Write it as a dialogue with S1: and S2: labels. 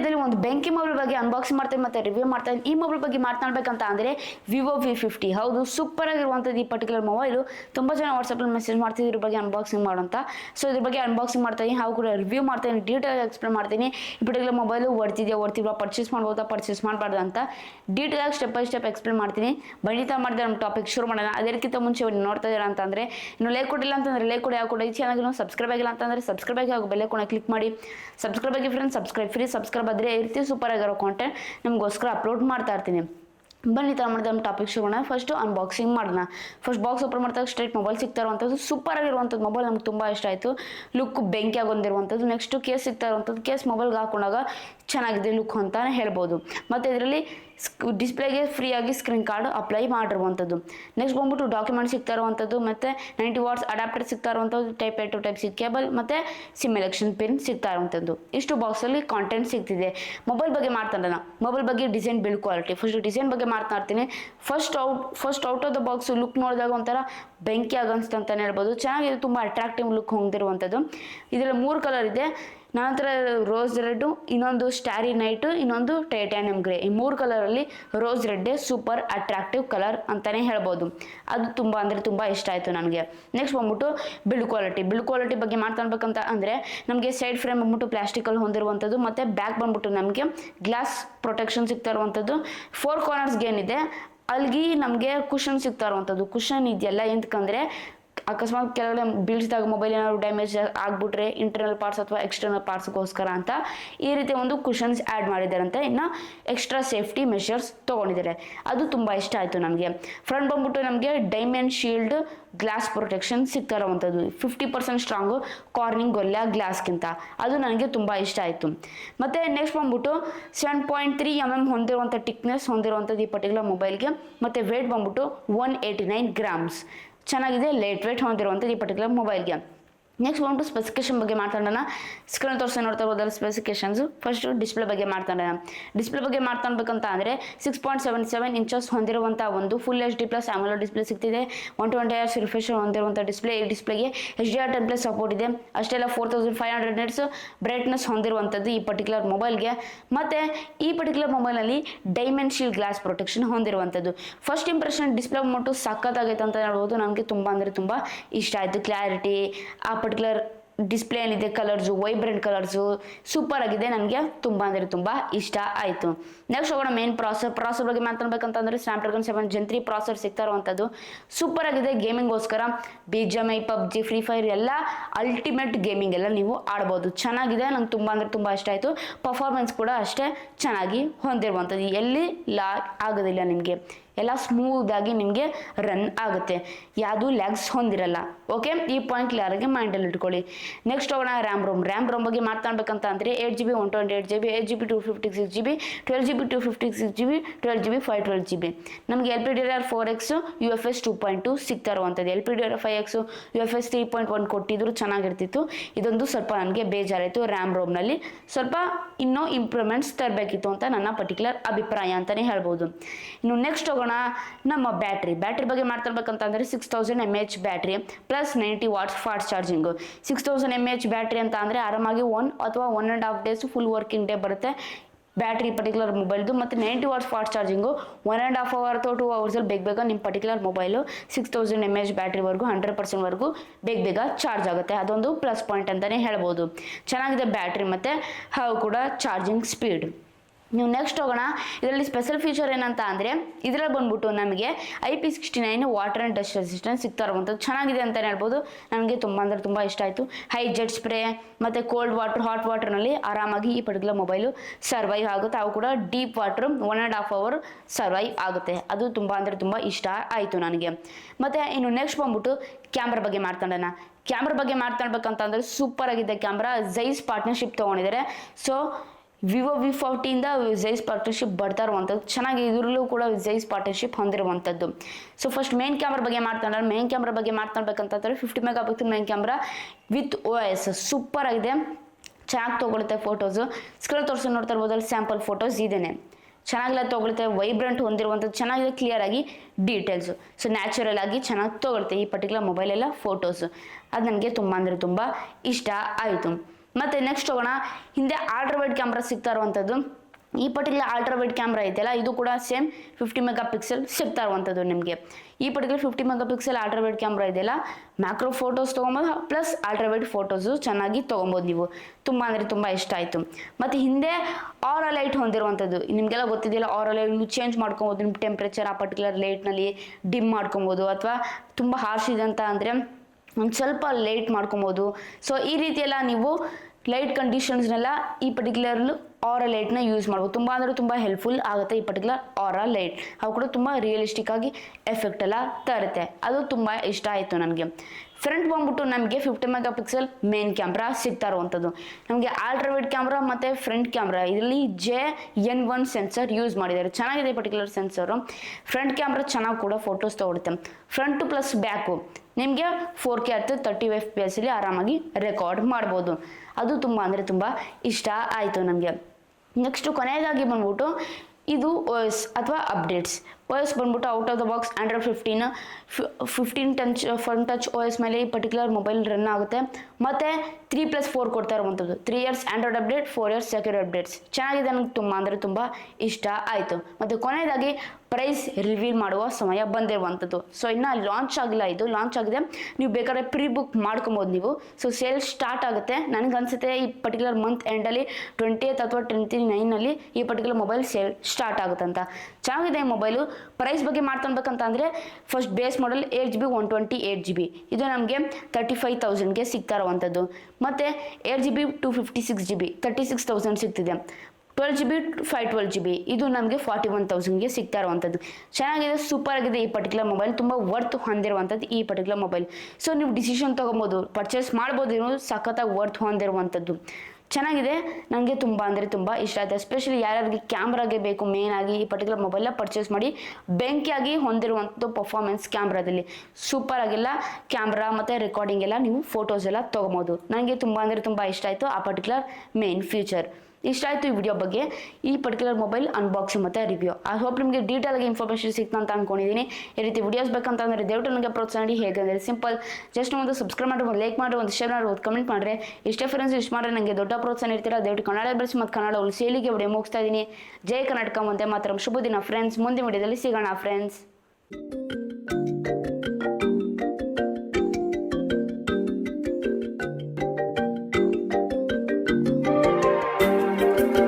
S1: ವಿಡಿಯೋದಲ್ಲಿ ಒಂದು ಬೆಂಕಿ ಮೊಬೈಲ್ ಬಗ್ಗೆ ಅನ್ಬಾಕ್ಸಿಂಗ್ ಮಾಡ್ತೀನಿ ಮತ್ತೆ ರಿವ್ಯೂ ಮಾಡ್ತೀನಿ. ಈ ಮೊಬೈಲ್ ಬಗ್ಗೆ ಮಾತನಾಡ್ಬೇಕಂತ ಅಂದರೆ ವಿವೋ ವಿ ಫಿಫ್ಟಿ ಹೌದು ಸೂಪರ್ ಆಗಿರುವಂಥದ್ದು ಈ ಪರ್ಟಿಕ್ಯುಲರ್ ಮೊಬೈಲ್ ತುಂಬ ಜನ ವಾಟ್ಸಪ್ಪಲ್ಲಿ ಮೆಸೇಜ್ ಮಾಡ್ತಿದ್ರು ಇದ್ರ ಬಗ್ಗೆ ಅನ್ಬಾಕ್ಸಿಂಗ್ ಮಾಡೋಂತ. ಸೊ ಇದ್ರ ಬಗ್ಗೆ ಅನ್ಬಾಕ್ಸಿಂಗ್ ಮಾಡ್ತೀನಿ, ಹಾಗೂ ಕೂಡ ರಿವ್ಯೂ ಮಾಡ್ತೀನಿ ಡೀಟೇಲ್ ಎಕ್ಸ್ಪ್ಲೇನ್ ಮಾಡ್ತೀನಿ. ಈ ಪರ್ಟಿಕ್ಯುಲರ್ ಮೊಬೈಲು ಹೊಡ್ತಿದೆಯಾ ಹೊಡ್ತಿಲ್ವಾ ಪರ್ಚೇಸ್ ಮಾಡ್ಬೋದಾ ಪರ್ಚೇಸ್ ಮಾಡಬಾರ್ದು ಅಂತ ಡೀಟೇಲ್ ಆಗಿ ಸ್ಟೆಪ್ ಬೈ ಸ್ಟೆಪ್ ಎಕ್ಸ್ಪ್ಲೇನ್ ಮಾಡ್ತೀನಿ. ಬಂಡಿತ ಮಾಡಿದ್ರೆ ನಮ್ಮ ಟಾಪಿಕ್ ಶುರು ಮಾಡೋಣ. ಅದಕ್ಕಿಂತ ಮುಂಚೆ ನೋಡ್ತಾ ಇದ್ದೀರಾ ಅಂತಂದರೆ ಇನ್ನು ಲೈಕ್ ಕೊಟ್ಟಿಲ್ಲ ಅಂತಂದ್ರೆ ಲೈಕ್ ಕೊಡಿ ಯಾವ ಕೂಡ ಈ ಚಾನಲ್ಗೆ ಸಬ್ಸ್ಕ್ರೈಬ್ ಆಗಿಲ್ಲ ಅಂತಂದರೆ ಸಬ್ಸ್ಕ್ರೈಬ್ ಆಗಿ ಹಾಗೂ ಬೆಲೆ ಕೂಡ ಕ್ಲಿಕ್ ಮಾಡಿ. ಸಬ್ಸ್ಕ್ರೈಬ್ ಆಗಿ ಫ್ರೆಂಡ್ಸ್ ಸಬ್ಸ್ಕ್ರೈಬ್ ಫ್ರೀ ಸಬ್ಸ್ಕ್ರೈಬ್ ಆದರೆ ಇರ್ತೀವಿ ರೀತಿ ಸೂಪರ್ ಆಗಿರೋ ಕಾಂಟೆಂಟ್ ನಿಮಗೋಸ್ಕರ ಅಪ್ಲೋಡ್ ಮಾಡ್ತಾ ಇರ್ತೀನಿ. ಬನ್ನಿ ತರ ಮಾಡಿದ ನಮ್ಮ ಟಾಪಿಕ್ ಮಾಡೋಣ ಫಸ್ಟ್ ಅನ್ಬಾಕ್ಸಿಂಗ್ ಮಾಡೋಣ. ಫಸ್ಟ್ ಬಾಕ್ಸ್ ಓಪನ್ ಮಾಡಿದಾಗ ಸ್ಟ್ರೈಟ್ ಮೊಬೈಲ್ ಸಿಗ್ತಾ ಇರುವಂಥದ್ದು ಸೂಪರ್ ಆಗಿರುವಂಥದ್ದು ಮೊಬೈಲ್ ನಮ್ಗೆ ತುಂಬ ಇಷ್ಟ ಆಯಿತು. ಲುಕ್ ಬೆಂಕಿ ಆಗೊಂದಿರುವಂಥದ್ದು ನೆಕ್ಸ್ಟ್ ಕೇಸ್ ಸಿಗ್ತಾ ಇರುವಂಥದ್ದು ಕೇಸ್ ಮೊಬೈಲ್ಗೆ ಹಾಕೊಂಡಾಗ ಚೆನ್ನಾಗಿದೆ ಲುಕ್ ಅಂತಲೇ ಹೇಳ್ಬೋದು. ಮತ್ತು ಇದರಲ್ಲಿ ಡಿಸ್ಪ್ಲೇಗೆ ಫ್ರೀಯಾಗಿ ಸ್ಕ್ರೀನ್ ಕಾರ್ಡ್ ಅಪ್ಲೈ ಮಾಡಿರುವಂಥದ್ದು. ನೆಕ್ಸ್ಟ್ ಬಂದ್ಬಿಟ್ಟು ಡಾಕ್ಯುಮೆಂಟ್ ಸಿಗ್ತಾ ಇರುವಂಥದ್ದು, ಮತ್ತು ನೈಂಟಿ ವಾಟ್ಸ್ ಅಡಾಪ್ಟರ್ ಸಿಗ್ತಾ ಇರುವಂಥದ್ದು, type A to type C cable, ಮತ್ತು ಸಿಮ್ ಎಲೆಕ್ಷನ್ ಪಿನ್ ಸಿಗ್ತಾ ಇರುವಂಥದ್ದು. ಇಷ್ಟು ಬಾಕ್ಸಲ್ಲಿ ಕಾಂಟೆಂಟ್ ಸಿಗ್ತಿದೆ. ಮೊಬೈಲ್ ಬಗ್ಗೆ ಮಾತಾಡೋಣ ಮೊಬೈಲ್ ಬಗ್ಗೆ design build quality first design ಬಗ್ಗೆ ಮಾತನಾಡ್ತೀನಿ. First out first out of the box look ನೋಡಿದಾಗ ಒಂಥರ ಬೆಂಕಿ ಆಗನ್ಸ್ತು ಅಂತಲೇ ಹೇಳ್ಬೋದು. ಚೆನ್ನಾಗಿದೆ, ತುಂಬ ಅಟ್ರಾಕ್ಟಿವ್ ಲುಕ್ ಹೊಂದಿರುವಂಥದ್ದು. ಇದರಲ್ಲಿ ಮೂರು ಕಲರ್ ಇದೆ. ನಂತರ ರೋಸ್ ರೆಡ್ಡು ಇನ್ನೊಂದು ಸ್ಟಾರಿ ನೈಟು ಇನ್ನೊಂದು ಟೈಟಾನಿಯಂ ಗ್ರೇ ಈ ಮೂರು ಕಲರಲ್ಲಿ ರೋಸ್ ರೆಡ್ಡೇ ಸೂಪರ್ ಅಟ್ರಾಕ್ಟಿವ್ ಕಲರ್ ಅಂತಲೇ ಹೇಳ್ಬೋದು. ಅದು ತುಂಬ ಅಂದರೆ ತುಂಬ ಇಷ್ಟ ಆಯಿತು ನನಗೆ. ನೆಕ್ಸ್ಟ್ ಬಂದ್ಬಿಟ್ಟು ಬಿಲ್ಡ್ ಕ್ವಾಲಿಟಿ ಬಿಲ್ಡ್ ಕ್ವಾಲಿಟಿ ಬಗ್ಗೆ ಮಾತಾಡ್ಬೇಕಂತ ಅಂದರೆ ನಮಗೆ ಸೈಡ್ ಫ್ರೇಮ್ ಬಂದ್ಬಿಟ್ಟು ಪ್ಲಾಸ್ಟಿಕಲ್ಲಿ ಹೊಂದಿರುವಂಥದ್ದು ಮತ್ತು ಬ್ಯಾಕ್ ಬಂದ್ಬಿಟ್ಟು ನಮಗೆ ಗ್ಲಾಸ್ ಪ್ರೊಟೆಕ್ಷನ್ ಸಿಗ್ತಾ ಇರುವಂಥದ್ದು ಫೋರ್ ಕಾರ್ನರ್ಸ್ಗೆ ಏನಿದೆ ಅಲ್ಲಿಗೆ ನಮಗೆ ಕುಷನ್ ಸಿಗ್ತಾ ಇರುವಂಥದ್ದು ಕುಷನ್ ಇದೆಯಲ್ಲ ಎಂತಕಂದ್ರೆ ಅಕಸ್ಮಾತ್ ಕೆಲವೆಲ್ಲ ಬೀಳ್ಸಿದಾಗ ಮೊಬೈಲ್ ಏನಾದ್ರು ಡ್ಯಾಮೇಜ್ ಆಗ್ಬಿಟ್ರೆ ಇಂಟರ್ನಲ್ ಪಾರ್ಟ್ಸ್ ಅಥವಾ ಎಕ್ಸ್ಟರ್ನಲ್ ಪಾರ್ಟ್ಸ್ಗೋಸ್ಕರ ಅಂತ ಈ ರೀತಿ ಒಂದು ಕುಷನ್ಸ್ ಆ್ಯಡ್ ಮಾಡಿದಾರಂತೆ ಇನ್ನು ಎಕ್ಸ್ಟ್ರಾ ಸೇಫ್ಟಿ ಮೆಷರ್ಸ್ ತೊಗೊಂಡಿದ್ದಾರೆ. ಅದು ತುಂಬ ಇಷ್ಟ ಆಯಿತು ನಮಗೆ. ಫ್ರಂಟ್ ಬಂದ್ಬಿಟ್ಟು ನಮಗೆ ಡೈಮಂಡ್ ಶೀಲ್ಡ್ ಗ್ಲಾಸ್ ಪ್ರೊಟೆಕ್ಷನ್ ಸಿಗ್ತಾ ಇರೋವಂಥದ್ದು fifty percent strong Corning Gorilla ಗ್ಲಾಸ್ಗಿಂತ ಅದು ನನಗೆ ತುಂಬ ಇಷ್ಟ ಆಯಿತು. ಮತ್ತು ನೆಕ್ಸ್ಟ್ ಬಂದ್ಬಿಟ್ಟು seven point three M M ಹೊಂದಿರುವಂಥ ಟಿಕ್ನೆಸ್ ಹೊಂದಿರುವಂಥದ್ದು ಈ ಪರ್ಟಿಕ್ಯುಲರ್ ಮೊಬೈಲ್ಗೆ ಮತ್ತು ವೇಟ್ ಬಂದ್ಬಿಟ್ಟು ಒನ್ ಏಯ್ಟಿ ನೈನ್ ಗ್ರಾಮ್ಸ್ ಚೆನ್ನಾಗಿದೆ ಲೇಟ್ ವೇಟ್ ಹೊಂದಿರುವಂಥದ್ದು ಈ ಪರ್ಟಿಕ್ಯುಲರ್ ಮೊಬೈಲ್ಗೆ ನೆಕ್ಸ್ಟ್ ಒಂದು ಸ್ಪೆಸಿಫಿಕೇಶನ್ ಬಗ್ಗೆ ಮಾತಾಡೋಣ. ಸ್ಕ್ರೀನ್ ತೋರಿಸಿ ನೋಡ್ತಾ ಹೋದಲ್ಲಿ ಸ್ಪೆಸಿಫಿಕೇಶನ್ಸು ಫಸ್ಟ್ ಡಿಸ್ಪ್ಲೇ ಬಗ್ಗೆ ಮಾತಾಡೋಣ. ಡಿಸ್ಪ್ಲೇ ಬಗ್ಗೆ ಮಾತಾಡ್ಬೇಕಂತ ಅಂದರೆ six point seven seven inches ಹೊಂದಿರುವಂಥ ಒಂದು ಫುಲ್ ಎಚ್ ಡಿ ಪ್ಲಸ್ ಆಮೇಲೆ ಡಿಸ್ಪ್ಲೇ ಸಿಗ್ತಿದೆ. ಒನ್ ಟ್ವೆಂಟಿ ಆರ್ಸ್ ರಿಫ್ರೆಶ್ ಹೊಂದಿರುವಂಥ ಡಿಸ್ಪ್ಲೇ ಈ ಡಿಸ್ಪ್ಲೇಗೆ H D R ten plus support ಇದೆ. ಅಷ್ಟೆಲ್ಲ four thousand five hundred nits brightness ಹೊಂದಿರುವಂಥದ್ದು ಈ ಪರ್ಟಿಕ್ಯುಲರ್ ಮೊಬೈಲ್ಗೆ ಮತ್ತು ಈ ಪರ್ಟಿಕ್ಯುಲರ್ ಮೊಬೈಲ್ನಲ್ಲಿ ಡೈಮೆಂಡ್ ಶೀಲ್ ಗ್ಲಾಸ್ ಪ್ರೊಟೆಕ್ಷನ್ ಹೊಂದಿರುವಂಥದ್ದು. ಫಸ್ಟ್ ಇಂಪ್ರೆಷನ್ ಡಿಸ್ಪ್ಲೇ ಮಟ್ಟು ಸಖತ್ತಾಗೈತೆ ಅಂತ ಹೇಳ್ಬೋದು. ನನಗೆ ತುಂಬ ಅಂದರೆ ತುಂಬ ಇಷ್ಟ ಆಯಿತು. ಕ್ಲಾರಿಟಿ ಆ ಪರ್ಟಿಕ್ಯುಲರ್ ಡಿಸ್ಪ್ಲೇ ಏನಿದೆ ಕಲರ್ಸು ವೈಬ್ರೆಂಟ್ ಕಲರ್ಸು ಸೂಪರ್ ಆಗಿದೆ. ನನಗೆ ತುಂಬ ಅಂದರೆ ತುಂಬ ಇಷ್ಟ ಆಯಿತು. ನೆಕ್ಸ್ಟ್ ಹೋಗೋಣ ಮೇನ್ ಪ್ರಾಸರ್ ಪ್ರಾಸರ್ ಬಗ್ಗೆ ಮಾತಾಡ್ಬೇಕಂತಂದ್ರೆ Snapdragon seven gen three processor ಸಿಗ್ತಾ ಇರುವಂಥದ್ದು. ಸೂಪರ್ ಆಗಿದೆ ಗೇಮಿಂಗ್ಗೋಸ್ಕರ B G M I PUBG free fire ಎಲ್ಲ ಅಲ್ಟಿಮೇಟ್ ಗೇಮಿಂಗ್ ಎಲ್ಲ ನೀವು ಆಡ್ಬೋದು. ಚೆನ್ನಾಗಿದೆ, ನಂಗೆ ತುಂಬ ಅಂದರೆ ತುಂಬ ಇಷ್ಟ ಆಯಿತು. ಪರ್ಫಾರ್ಮೆನ್ಸ್ ಕೂಡ ಅಷ್ಟೇ ಚೆನ್ನಾಗಿ ಹೊಂದಿರುವಂಥದ್ದು. ಎಲ್ಲಿ ಲಾ ಆಗೋದಿಲ್ಲ ನಿಮಗೆ. ಎಲ್ಲ ಸ್ಮೂದಾಗಿ ನಿಮಗೆ ರನ್ ಆಗುತ್ತೆ. ಯಾವುದು ಲ್ಯಾಗ್ಸ್ ಹೊಂದಿರಲ್ಲ. ಓಕೆ ಈ ಪಾಯಿಂಟ್ ಕ್ಲಿಯರಾಗಿ ಮೈಂಡಲ್ಲಿ ಇಟ್ಕೊಳ್ಳಿ. ನೆಕ್ಸ್ಟ್ ಹೋಗೋಣ ರ್ಯಾಮ್ ರೋಮ್ ರ್ಯಾಮ್ ರೋಮ್ ಬಗ್ಗೆ ಮಾತಾಡ್ಬೇಕಂತ ಅಂದರೆ eight G B one twenty eight G B eight G B two fifty six G B twelve G B two fifty six G B twelve G B five twelve G B ನಮಗೆ L P D R four X U F S two point two ಸಿಗ್ತಾ ಇರುವಂಥದ್ದು. L P D R five X U F S three point one ಕೊಟ್ಟಿದ್ರು ಚೆನ್ನಾಗಿರ್ತಿತ್ತು. ಇದೊಂದು ಸ್ವಲ್ಪ ನನಗೆ ಬೇಜಾರಾಯಿತು RAM ರೋಮ್ನಲ್ಲಿ ಸ್ವಲ್ಪ ಇನ್ನೂ ಇಂಪ್ರೂವ್ಮೆಂಟ್ಸ್ ತರಬೇಕಿತ್ತು ಅಂತ ನನ್ನ ಪರ್ಟಿಕ್ಯುಲರ್ ಅಭಿಪ್ರಾಯ ಅಂತಲೇ ಹೇಳ್ಬೋದು. ಇನ್ನು ನೆಕ್ಸ್ಟ್ ಹೋಗೋಣ, ನಮ್ಮ ಬ್ಯಾಟ್ರಿ ಬ್ಯಾಟ್ರಿ ಬಗ್ಗೆ ಮಾತಾಡ್ಬೇಕಂತಂದರೆ six thousand M H battery plus ninety watts fast charging six thousand M H battery ಅಂತ ಅಂದರೆ ಆರಾಮಾಗಿ ಒನ್ ಅಥವಾ one and half days full working day ಬರುತ್ತೆ. ಬ್ಯಾಟ್ರಿ ಪರ್ಟಿಕ್ಯುಲರ್ ಮೊಬೈಲ್ದು ಮತ್ತು ninety watts fast charging one and half hour ಅಥವಾ two ಅವರ್ಸಲ್ಲಿ ಬೇಗ ಬೇಗ ನಿಮ್ಮ particular mobile six thousand M H ಬ್ಯಾಟ್ರಿವರೆಗೂ hundred ಪರ್ಸೆಂಟ್ವರೆಗೂ ಬೇಗ ಬೇಗ ಚಾರ್ಜ್ ಆಗುತ್ತೆ. ಅದೊಂದು ಪ್ಲಸ್ ಪಾಯಿಂಟ್ ಅಂತಲೇ ಹೇಳ್ಬೋದು. ಚೆನ್ನಾಗಿದೆ ಬ್ಯಾಟ್ರಿ ಮತ್ತು, ಹಾಗೂ ಕೂಡ ಚಾರ್ಜಿಂಗ್ ಸ್ಪೀಡ್ ನೀವು ನೆಕ್ಸ್ಟ್ ಹೋಗೋಣ. ಇದರಲ್ಲಿ ಸ್ಪೆಷಲ್ ಫೀಚರ್ ಏನಂತ ಅಂದರೆ, ಇದರಲ್ಲಿ ಬಂದ್ಬಿಟ್ಟು ನಮಗೆ I P sixty nine water and dust resistance ಸಿಗ್ತಾ ಇರುವಂಥದ್ದು. ಚೆನ್ನಾಗಿದೆ ಅಂತಲೇ ಹೇಳ್ಬೋದು. ನನಗೆ ತುಂಬ ಅಂದರೆ ತುಂಬ ಇಷ್ಟ ಆಯಿತು. ಹೈ ಜೆಟ್ ಸ್ಪ್ರೇ ಮತ್ತು ಕೋಲ್ಡ್ ವಾಟರ್ ಹಾಟ್ ವಾಟರ್ನಲ್ಲಿ ಆರಾಮಾಗಿ ಈ ಪರ್ಟಿಕ್ಯುಲರ್ ಮೊಬೈಲು ಸರ್ವೈವ್ ಆಗುತ್ತೆ. ಅವು ಕೂಡ deep water one and half hour survive ಆಗುತ್ತೆ. ಅದು ತುಂಬ ಅಂದರೆ ತುಂಬ ಇಷ್ಟ ಆಯಿತು ನನಗೆ. ಮತ್ತು ಇನ್ನು ನೆಕ್ಸ್ಟ್ ಬಂದ್ಬಿಟ್ಟು ಕ್ಯಾಮ್ರಾ ಬಗ್ಗೆ ಮಾತಾಡೋಣ. ಕ್ಯಾಮ್ರಾ ಬಗ್ಗೆ ಮಾತಾಡ್ಬೇಕಂತಂದ್ರೆ ಸೂಪರ್ ಆಗಿದೆ ಕ್ಯಾಮ್ರಾ ಜೈಸ್ ಪಾರ್ಟ್ನರ್ಶಿಪ್ ತೊಗೊಂಡಿದ್ದಾರೆ. ಸೊ ವಿವೋ ವಿ ಫೋರ್ಟಿಯಿಂದ ಜೈಸ್ ಪಾರ್ಟ್ನರ್ಶಿಪ್ ಬರ್ತಾ ಇರುವಂಥದ್ದು ಚೆನ್ನಾಗಿ ಇದರಲ್ಲೂ ಕೂಡ ಜೈಸ್ ಪಾರ್ಟ್ನರ್ಶಿಪ್ ಹೊಂದಿರುವಂಥದ್ದು. ಸೊ ಫಸ್ಟ್ ಮೇನ್ ಕ್ಯಾಮ್ರಾ ಬಗ್ಗೆ ಮಾತನಾಡೋಣ. ಮೇನ್ ಕ್ಯಾಮ್ರಾ ಬಗ್ಗೆ ಮಾತನಾಡ್ಬೇಕಂತಂದ್ರೆ fifty mega pixel main camera with O S super ಆಗಿದೆ. ಚೆನ್ನಾಗಿ ತೊಗೊಳುತ್ತೆ ಫೋಟೋಸು ಸ್ಕ್ರೀನ್ ತೋರಿಸಿ ನೋಡ್ತಾ ಇರ್ಬೋದಲ್ಲಿ ಸ್ಯಾಂಪಲ್ ಫೋಟೋಸ್ ಇದೇನೆ. ಚೆನ್ನಾಗಿಲ್ಲ ತೊಗೊಳುತ್ತೆ ವೈಬ್ರೆಂಟ್ ಹೊಂದಿರುವಂಥದ್ದು. ಚೆನ್ನಾಗಿದೆ ಕ್ಲಿಯರ್ ಆಗಿ ಡೀಟೇಲ್ಸು ಸೊ ನ್ಯಾಚುರಲ್ ಆಗಿ ಚೆನ್ನಾಗಿ ತೊಗೊಳುತ್ತೆ ಈ ಪರ್ಟಿಕ್ಯುಲರ್ ಮೊಬೈಲೆಲ್ಲ ಫೋಟೋಸು ಅದು ನನಗೆ ತುಂಬ ಅಂದರೆ ತುಂಬ ಇಷ್ಟ ಆಯಿತು. ಮತ್ತು ನೆಕ್ಸ್ಟ್ ಹೋಗೋಣ ಹಿಂದೆ ಆಲ್ಟ್ರಾವೈಡ್ ಕ್ಯಾಮ್ರಾ ಸಿಗ್ತಾ ಇರುವಂಥದ್ದು ಈ ಪರ್ಟಿಕ್ಯುಲರ್ ಆಲ್ಟ್ರಾವೈಡ್ ಕ್ಯಾಮ್ರಾ ಇದೆಯಲ್ಲ, ಇದು ಕೂಡ ಸೇಮ್ ಫಿಫ್ಟಿ ಮೆಗಾ ಪಿಕ್ಸೆಲ್ ಸಿಗ್ತಾ ಇರುವಂಥದ್ದು ನಿಮಗೆ. ಈ particular fifty mega pixel ultrawide camera ಇದೆಯಲ್ಲ ಮ್ಯಾಕ್ರೋ ಫೋಟೋಸ್ ತೊಗೊಬೋದು ಪ್ಲಸ್ ಆಲ್ಟ್ರಾವೈಡ್ ಫೋಟೋಸು ಚೆನ್ನಾಗಿ ತೊಗೊಬೋದು ನೀವು. ತುಂಬ ಅಂದರೆ ತುಂಬ ಇಷ್ಟ ಆಯಿತು. ಮತ್ತು ಹಿಂದೆ ಆರ ಲೈಟ್ ಹೊಂದಿರುವಂಥದ್ದು ನಿಮಗೆಲ್ಲ ಗೊತ್ತಿದೆಯಲ್ಲ ಆರ ಲೈಟ್ ನೀವು ಚೇಂಜ್ ಮಾಡ್ಕೊಬೋದು ನಿಮ್ಮ ಟೆಂಪ್ರೇಚರ್ ಆ ಪರ್ಟಿಕ್ಯುಲರ್ ಲೈಟ್ನಲ್ಲಿ ಡಿಮ್ ಮಾಡ್ಕೊಬೋದು, ಅಥವಾ ತುಂಬ ಹಾರ್ಶ್ ಇದೆ ಅಂತ ಅಂದರೆ ಒಂದು ಸ್ವಲ್ಪ ಲೈಟ್ ಮಾಡ್ಕೊಬೋದು. ಸೊ ಈ ರೀತಿ ಎಲ್ಲ ನೀವು ಲೈಟ್ ಕಂಡೀಷನ್ಸ್ನೆಲ್ಲ ಈ ಪರ್ಟಿಕ್ಯುಲರ್ ಆರ ಲೈಟ್ನ ಯೂಸ್ ಮಾಡ್ಬೋದು. ತುಂಬ ಅಂದರೆ ತುಂಬ ಹೆಲ್ಪ್ಫುಲ್ ಆಗುತ್ತೆ ಈ ಪರ್ಟಿಕ್ಯುಲರ್ ಆರ ಲೈಟ್ ಅವು ಕೂಡ ತುಂಬ ರಿಯಲಿಸ್ಟಿಕ್ ಆಗಿ ಎಫೆಕ್ಟ್ ಎಲ್ಲ ತರುತ್ತೆ. ಅದು ತುಂಬ ಇಷ್ಟ ಆಯಿತು ನನಗೆ. ಫ್ರಂಟ್ ಬಂದ್ಬಿಟ್ಟು ನಮಗೆ fifty mega pixel main camera ಸಿಗ್ತಾ ಇರುವಂಥದ್ದು. ನಮಗೆ ಆಲ್ಟ್ರಾವೈಡ್ ಕ್ಯಾಮ್ರಾ ಮತ್ತು ಫ್ರಂಟ್ ಕ್ಯಾಮ್ರಾ ಇದರಲ್ಲಿ J N one sensor use ಮಾಡಿದ್ದಾರೆ. ಚೆನ್ನಾಗಿದೆ ಪರ್ಟಿಕ್ಯುಲರ್ ಸೆನ್ಸರು ಫ್ರಂಟ್ ಕ್ಯಾಮ್ರಾ ಚೆನ್ನಾಗಿ ಕೂಡ ಫೋಟೋಸ್ ತೊಗೊಳುತ್ತೆ. ಫ್ರಂಟು ಪ್ಲಸ್ ಬ್ಯಾಕು ನಿಮಗೆ ಫೋರ್ ಕೆ ಹತ್ತು ತರ್ಟಿ ಎಫ್ ಪಿ ಎಸ್ಸಲ್ಲಿ ಆರಾಮಾಗಿ ರೆಕಾರ್ಡ್ ಮಾಡ್ಬೋದು. ಅದು ತುಂಬ ಅಂದರೆ ತುಂಬ ಇಷ್ಟ ಆಯಿತು ನಮಗೆ. ನೆಕ್ಸ್ಟು ಕೊನೆಯದಾಗಿ ಬಂದ್ಬಿಟ್ಟು ಇದು ಅಥವಾ ಅಪ್ಡೇಟ್ಸ್ ಓ ಎಸ್ ಬಂದ್ಬಿಟ್ಟು out of the box Android fifteen fifteen touch front touch O S ಮೇಲೆ ಈ ಪರ್ಟಿಕ್ಯುಲರ್ ಮೊಬೈಲ್ ರನ್ ಆಗುತ್ತೆ. ಮತ್ತು ತ್ರೀ ಪ್ಲಸ್ ಫೋರ್ ಕೊಡ್ತಾ ಇರುವಂಥದ್ದು. Three years Android update four years secure updates ಚೆನ್ನಾಗಿದೆ ನನಗೆ ತುಂಬ ಅಂದರೆ ತುಂಬ ಇಷ್ಟ ಆಯಿತು. ಮತ್ತು ಕೊನೆಯದಾಗಿ ಪ್ರೈಸ್ ರಿವೀಲ್ ಮಾಡುವ ಸಮಯ ಬಂದಿರುವಂಥದ್ದು. ಸೊ ಇನ್ನು ಲಾಂಚ್ ಆಗಿಲ್ಲ ಇದು. ಲಾಂಚ್ ಆಗಿದೆ. ನೀವು ಬೇಕಾದ್ರೆ ಪ್ರೀ ಬುಕ್ ಮಾಡ್ಕೊಬೋದು ನೀವು. ಸೊ ಸೇಲ್ ಸ್ಟಾರ್ಟ್ ಆಗುತ್ತೆ. ನನಗೆ ನನಗನ್ಸುತ್ತೆ ಈ ಪರ್ಟಿಕ್ಯುಲರ್ ಮಂತ್ ಎಂಡಲ್ಲಿ ಟ್ವೆಂಟಿ ಅಥವಾ ಟ್ವೆಂಟಿ ನೈನಲ್ಲಿ ಈ ಪರ್ಟಿಕ್ಯುಲರ್ ಮೊಬೈಲ್ ಸೇಲ್ ಸ್ಟಾರ್ಟ್ ಆಗುತ್ತೆ ಅಂತ ಚೆನ್ನಾಗಿದೆ ಈ ಮೊಬೈಲು ಪ್ರೈಸ್ ಬಗ್ಗೆ ಮಾಡ್ಕೊಬೇಕಂತಂದರೆ first base model eight G B one twenty eight G B ಇದು ನಮಗೆ ತರ್ಟಿ ಫೈವ್ ತೌಸಂಡ್ಗೆ ಸಿಗ್ತಾ ಇರುವಂಥದ್ದು ಮತ್ತು eight G B two fifty six G B thirty six thousand ಸಿಗ್ತಿದೆ. Twelve G B five twelve G B ಇದು ನಮಗೆ forty one ತೌಸಂಡ್ಗೆ ಸಿಗ್ತಾ ಇರುವಂಥದ್ದು ಚೆನ್ನಾಗಿದೆ ಸೂಪರ್ ಆಗಿದೆ ಈ ಪರ್ಟಿಕ್ಯುಲರ್ ಮೊಬೈಲ್ ತುಂಬ ವರ್ತ್ ಹೊಂದಿರುವಂಥದ್ದು ಈ ಪರ್ಟಿಕ್ಯುಲರ್ ಮೊಬೈಲ್ ಸೊ ನೀವು ಡಿಸಿಷನ್ ತೊಗೊಬೋದು ಪರ್ಚೇಸ್ ಮಾಡ್ಬೋದು ಸಖತ್ತಾಗಿ ವರ್ತ್ ಹೊಂದಿರುವಂಥದ್ದು. ಚೆನ್ನಾಗಿದೆ. ನನಗೆ ತುಂಬ, ಅಂದರೆ ತುಂಬ ಇಷ್ಟ ಆಯಿತು. ಎಸ್ಪೆಷಲಿ ಯಾರ್ಯಾರಿಗೆ ಕ್ಯಾಮ್ರಾಗೆ ಬೇಕು ಮೇನ್ ಆಗಿ ಈ ಪರ್ಟಿಕ್ಯುಲರ್ ಮೊಬೈಲ್ನ ಪರ್ಚೇಸ್ ಮಾಡಿ, ಬೆಂಕಿಯಾಗಿ ಹೊಂದಿರುವಂಥದ್ದು ಪರ್ಫಾರ್ಮೆನ್ಸ್ ಕ್ಯಾಮ್ರಾದಲ್ಲಿ. ಸೂಪರ್ ಆಗಿಲ್ಲ. ಕ್ಯಾಮ್ರಾ ಮತ್ತು ರೆಕಾರ್ಡಿಂಗ್ ಎಲ್ಲ ನೀವು ಫೋಟೋಸ್ ಎಲ್ಲ ತೊಗೊಬೋದು. ನನಗೆ ತುಂಬ, ಅಂದರೆ ತುಂಬ ಇಷ್ಟ ಆಯಿತು ಆ ಪರ್ಟಿಕ್ಯುಲರ್ ಮೇನ್ ಫ್ಯೂಚರ್ ಇಷ್ಟ ಆಯಿತು ಈ ವಿಡಿಯೋ ಬಗ್ಗೆ. ಈ ಪರ್ಟಿಕ್ಯುಲರ್ ಮೊಬೈಲ್ ಅನ್ಬಾಕ್ಸಿಂಗ್ ಮತ್ತು ರಿವ್ಯೂ ಆ ಹೋಪ್ ನಿಮಗೆ ಡೀಟೇಲ್ ಆಗಿ ಇನ್ಫಾರ್ಮೇಷನ್ ಸಿಕ್ತ ಅಂತ ಅನ್ಕೊಂಡಿದ್ದೀನಿ ಈ ರೀತಿ ವಿಡಿಯೋಸ್ ಬೇಕಂತಂದರೆ ದಯವಿಟ್ಟು ನನಗೆ ಪ್ರೋತ್ಸಾಹ ನೀಡಿ ಹೇಗಂದರೆ ಸಿಂಪಲ್ ಜಸ್ಟ್ ಒಂದು ಸಬ್ಸ್ಕ್ರೈಬ್ ಮಾಡಿ ಒಂದು ಲೈಕ್ ಮಾಡಿ ಒಂದು ಶೇರ್ ಮಾಡಿ ಒಂದು ಕಮೆಂಟ್ ಮಾಡಿದ್ರೆ ಇಷ್ಟೇ ಫ್ರೆಂಡ್ಸ್ ಇಷ್ಟು ಮಾಡಿದ್ರೆ ನನಗೆ ದೊಡ್ಡ ಪ್ರೋತ್ಸಾಹ ಇರ್ತೀರ? ದಯವಿಟ್ಟು ಕನ್ನಡ ಬೆಳೆಸಿ ಮತ್ತು ಕನ್ನಡ ಒಂದು ಸೇಲಿಗೆ ವಿಡಿಯೋ ಮುಗಿಸ್ತಾ ಇದ್ದೀನಿ ಜೈ ಕರ್ನಾಟಕ ಮುಂದೆ ಮಾತ್ರ. ಶುಭ ದಿನ ಫ್ರೆಂಡ್ಸ್ ಮುಂದಿನ ವಿಡಿಯೋದಲ್ಲಿ ಸಿಗೋಣ ಫ್ರೆಂಡ್ಸ್